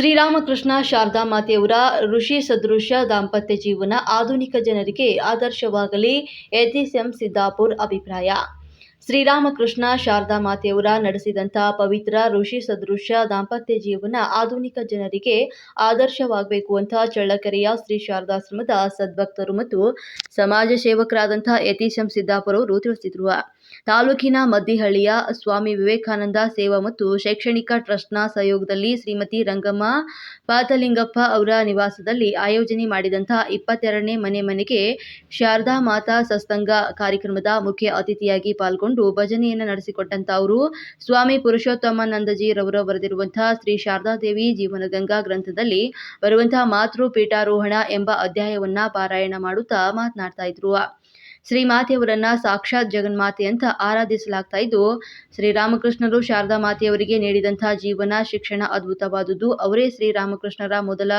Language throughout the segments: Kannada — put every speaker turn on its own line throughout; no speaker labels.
ಶ್ರೀರಾಮಕೃಷ್ಣ ಶಾರದಾ ಮಾತೆಯವರ ಋಷಿ ಸದೃಶ ದಾಂಪತ್ಯ ಜೀವನ ಆಧುನಿಕ ಜನರಿಗೆ ಆದರ್ಶವಾಗಲಿ ಎಂ ಸಿದ್ದಾಪುರ್ ಅಭಿಪ್ರಾಯ. ಶ್ರೀರಾಮಕೃಷ್ಣ ಶಾರದಾ ಮಾತೆಯವರ ನಡೆಸಿದಂಥ ಪವಿತ್ರ ಋಷಿ ಸದೃಶ ದಾಂಪತ್ಯ ಜೀವನ ಆಧುನಿಕ ಜನರಿಗೆ ಆದರ್ಶವಾಗಬೇಕು ಅಂತ ಚಳ್ಳಕೆರೆಯ ಶ್ರೀ ಶಾರದಾಶ್ರಮದ ಸದ್ಭಕ್ತರು ಮತ್ತು ಸಮಾಜ ಸೇವಕರಾದಂಥ ಯತೀಶಂ ಸಿದ್ದಾಪುರ ಅವರು ತಿಳಿಸಿದರು. ತಾಲೂಕಿನ ಮದ್ದಿಹಳ್ಳಿಯ ಸ್ವಾಮಿ ವಿವೇಕಾನಂದ ಸೇವಾ ಮತ್ತು ಶೈಕ್ಷಣಿಕ ಟ್ರಸ್ಟ್ನ ಸಹಯೋಗದಲ್ಲಿ ಶ್ರೀಮತಿ ರಂಗಮ್ಮ ಪಾತಲಿಂಗಪ್ಪ ಅವರ ನಿವಾಸದಲ್ಲಿ ಆಯೋಜನೆ ಮಾಡಿದಂಥ ಇಪ್ಪತ್ತೆರಡನೇ ಮನೆ ಮನೆಗೆ ಶಾರದಾ ಮಾತಾ ಸತ್ಸಂಗ ಕಾರ್ಯಕ್ರಮದ ಮುಖ್ಯ ಅತಿಥಿಯಾಗಿ ಪಾಲ್ಗೊಂಡು ಭಜನೆಯನ್ನು ನಡೆಸಿಕೊಟ್ಟಂತ ಅವರು ಸ್ವಾಮಿ ಪುರುಷೋತ್ತಮಾನಂದಜಿರವರು ಬರೆದಿರುವಂತಹ ಶ್ರೀ ಶಾರದಾದೇವಿ ಜೀವನಗಂಗಾ ಗ್ರಂಥದಲ್ಲಿ ಬರುವಂತಹ ಮಾತೃ ಪೀಠಾರೋಹಣ ಎಂಬ ಅಧ್ಯಾಯವನ್ನ ಪಾರಾಯಣ ಮಾಡುತ್ತಾ ಮಾತನಾಡ್ತಾ ಇದ್ರು. ಶ್ರೀಮಾತೆಯವರನ್ನ ಸಾಕ್ಷಾತ್ ಜಗನ್ಮಾತೆ ಅಂತ ಆರಾಧಿಸಲಾಗ್ತಾ ಇದ್ದು, ಶ್ರೀರಾಮಕೃಷ್ಣರು ಶಾರದಾ ಮಾತೆಯವರಿಗೆ ನೀಡಿದಂತಹ ಜೀವನ, ಶಿಕ್ಷಣ ಅದ್ಭುತವಾದುದು ಅವರೇ ಶ್ರೀರಾಮಕೃಷ್ಣರ ಮೊದಲ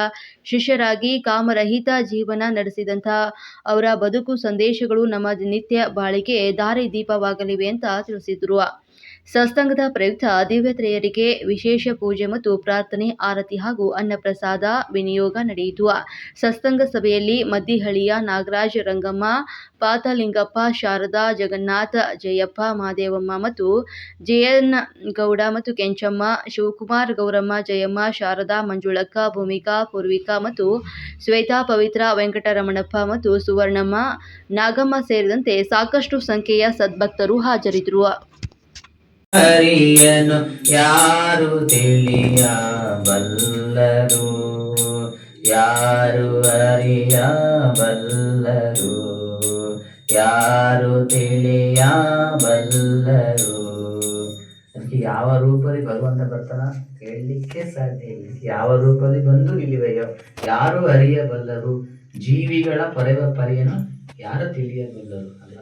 ಶಿಷ್ಯರಾಗಿ ಕಾಮರಹಿತ ಜೀವನ ನಡೆಸಿದಂತಹ ಅವರ ಬದುಕು, ಸಂದೇಶಗಳು ನಮ್ಮ ನಿತ್ಯ ಬಾಳಿಗೆ ದಾರಿ ದೀಪವಾಗಲಿವೆ ಅಂತ ತಿಳಿಸಿದ್ರು. ಸತ್ಸಂಗದ ಪ್ರಯುಕ್ತ ದಿವ್ಯತ್ರೆಯರಿಗೆ ವಿಶೇಷ ಪೂಜೆ ಮತ್ತು ಪ್ರಾರ್ಥನೆ, ಆರತಿ ಹಾಗೂ ಅನ್ನಪ್ರಸಾದ ವಿನಿಯೋಗ ನಡೆಯಿತು. ಸತ್ಸಂಗ ಸಭೆಯಲ್ಲಿ ಮದ್ದಿಹಳ್ಳಿಯ ನಾಗರಾಜ್ ರಂಗಮ್ಮ, ಪಾತಲಿಂಗಪ್ಪ, ಶಾರದಾ ಜಗನ್ನಾಥ, ಜಯಪ್ಪ ಮಹಾದೇವಮ್ಮ ಮತ್ತು ಜಯನ್ ಗೌಡ ಮತ್ತು ಕೆಂಚಮ್ಮ, ಶಿವಕುಮಾರ್ ಗೌರಮ್ಮ, ಜಯಮ್ಮ, ಶಾರದಾ ಮಂಜುಳಕ್ಕ, ಭೂಮಿಕಾ ಪೂರ್ವಿಕಾ ಮತ್ತು ಶ್ವೇತಾ ಪವಿತ್ರ ವೆಂಕಟರಮಣಪ್ಪ ಮತ್ತು ಸುವರ್ಣಮ್ಮ, ನಾಗಮ್ಮ ಸೇರಿದಂತೆ ಸಾಕಷ್ಟು ಸಂಖ್ಯೆಯ ಸದ್ಭಕ್ತರು ಹಾಜರಿದ್ದರು.
ಹರಿಯನು ಯಾರು ತಿಳಿಯಬಲ್ಲರು? ಯಾರು ಅರಿಯಬಲ್ಲರು? ಯಾರು ತಿಳಿಯಬಲ್ಲರು? ಅದಕ್ಕೆ ಯಾವ ರೂಪದಲ್ಲಿ ಭಗವಂತ ಬರ್ತಾನ ಹೇಳಲಿಕ್ಕೆ ಸಾಧ್ಯ ಇಲ್ಲ. ಯಾವ ರೂಪದಲ್ಲಿ ಬಂದು ಇಲ್ಲಿವೆಯೋ ಯಾರು ಅರಿಯಬಲ್ಲರು? ಜೀವಿಗಳ ಪರವ ಪರಿಯನ್ನು ಯಾರು ತಿಳಿಯಬಲ್ಲರು? ಅಲ್ಲ.